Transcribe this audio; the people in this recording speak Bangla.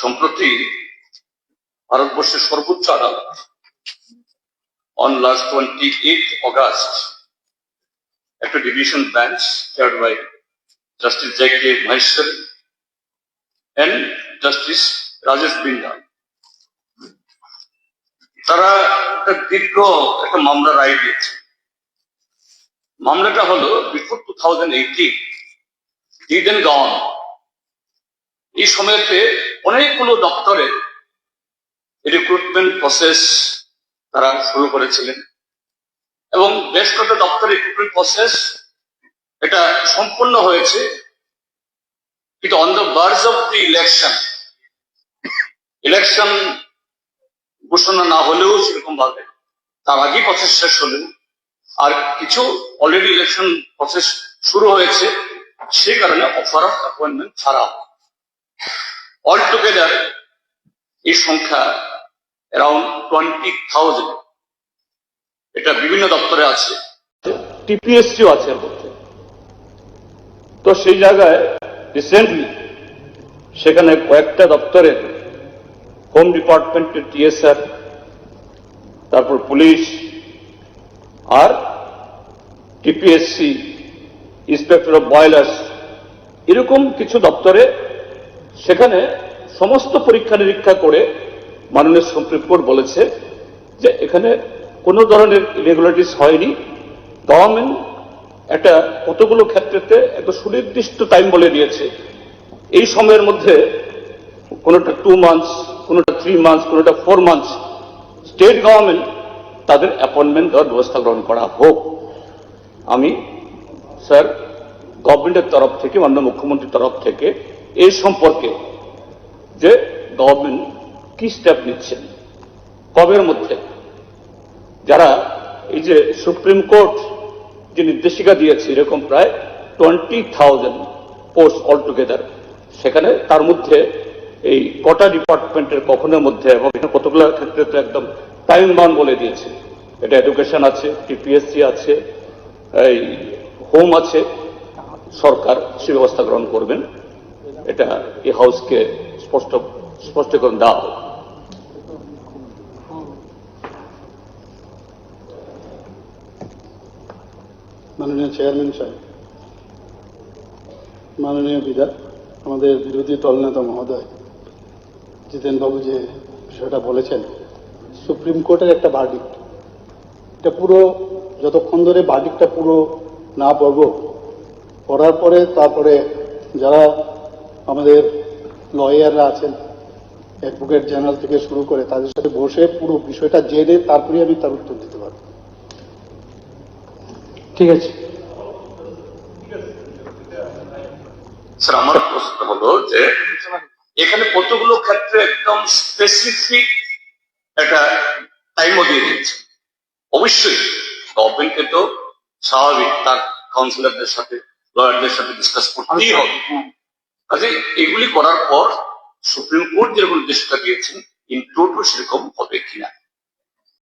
সম্প্রতি ভারতবর্ষের সর্বোচ্চ আদালত on last twenty eight August একটা division bench chair by justice J K Maheshwari and justice Rajesh Bindal তারা একটা দীর্ঘ একটা মামলা রায় দিয়েছে। মামলাটা হলো বিফোর টু থাউজেন্ড এইটিন ইডেন গাউন এই সময়তে অনেকগুলো দপ্তরে রিক্রুটমেন্ট প্রসেস তারা শুরু করেছিলেন। এবং বেশ কয়েকটা দপ্তরে রিক্রুটমেন্ট প্রসেস এটা সম্পূর্ণ হয়েছে। কিন্তু on the verge of the election election ঘোষণা না হলেও সেরকম ভাবে, তার আগেই প্রসেস শেষ হলেও আর কিছু অলরেডি ইলেকশন প্রসেস শুরু হয়েছে, সে কারণে অফার অফ অ্যাপয়েন্টমেন্ট ছাড়া অল টুগেদার এই সংখ্যা অ্যারাউন্ড টোয়েন্টি থাউজেন্ড এটা বিভিন্ন দপ্তরে আছে। টিপিএসসিও আছে এর মধ্যে। তো সেই জায়গায় রিসেন্টলি সেখানে কয়েকটা দপ্তরে হোম ডিপার্টমেন্টের টিএসআর তারপর পুলিশ আর টিপিএসসি ইন্সপেক্টর অফ বয়লার্স এরকম কিছু দপ্তরে সেখানে সমস্ত পরীক্ষা নিরীক্ষা করে মাননীয় সুপ্রিম কোর্ট বলেছে যে এখানে কোনো ধরনের ইরেগুলারিটিস হয়নি। গভর্নমেন্ট একটা কতগুলো ক্ষেত্রেতে একটা সুনির্দিষ্ট টাইম বলে দিয়েছে। এই সময়ের মধ্যে কোনোটা টু মান্থস কোনোটা থ্রি মান্থস কোনোটা ফোর মান্থস স্টেট গভর্নমেন্ট তাদের অ্যাপয়েন্টমেন্ট দেওয়ার ব্যবস্থা গ্রহণ করা হোক। আমি স্যার গভর্নমেন্টের তরফ থেকে, মাননীয় মুখ্যমন্ত্রীর তরফ থেকে এই সম্পর্কে যে গভর্নমেন্ট কি স্টেপ নিচ্ছেন কবের মধ্যে? যারা এই যে সুপ্রিম কোর্ট যে নির্দেশিকা দিয়েছে, এরকম প্রায় টোয়েন্টি থাউজেন্ড পোস্ট অলটুগেদার সেখানে তার মধ্যে এই কটা ডিপার্টমেন্টের কখনের মধ্যে এবং কতগুলো ক্ষেত্রে তো একদম টাইম বাউন্ড বলে দিয়েছে। এটা এডুকেশন আছে টিপিএসসি আছে, এই হোম আছে, সরকার সে ব্যবস্থা গ্রহণ করবেন। এটা এই হাউসকে স্পষ্ট, স্পষ্টীকরণ দেওয়া হোক মাননীয় চেয়ারম্যান সাহেব, মাননীয় বিদা আমাদের বিরোধী দলনেতা মহোদয়, জিতেনবাবু যে বিষয়টা বলেছেন, সুপ্রিম কোর্টের একটা ভার্ডিক্ট এটা পুরো, যতক্ষণ ধরে ভার্ডিক্টটা পুরো না পড়ব, পড়ার পরে তারপরে যারা আমাদের লয়াররা আছেন অ্যাডভোকেট জেনারেল থেকে শুরু করে তাদের সাথে বসে পুরো বিষয়টা জেনে তারপরে আমি তার উত্তর দিতে পারব। ঠিক আছে। স্যার আমার প্রশ্ন হলো যে এখানে কতগুলো ক্ষেত্রে একদম স্পেসিফিক একটা টাইমও দিয়ে দিয়েছে? অবশ্যই গভর্নমেন্টকে তো স্বাভাবিক তার কাউন্সিলরদের সাথে লয়ারদের সাথে ডিসকাস করতেই হবে। কাজে এগুলি করার পর সুপ্রিম কোর্ট যেরকম নির্দেশিকা দিয়েছেন ইন টোটো সেরকম হবে কিনা?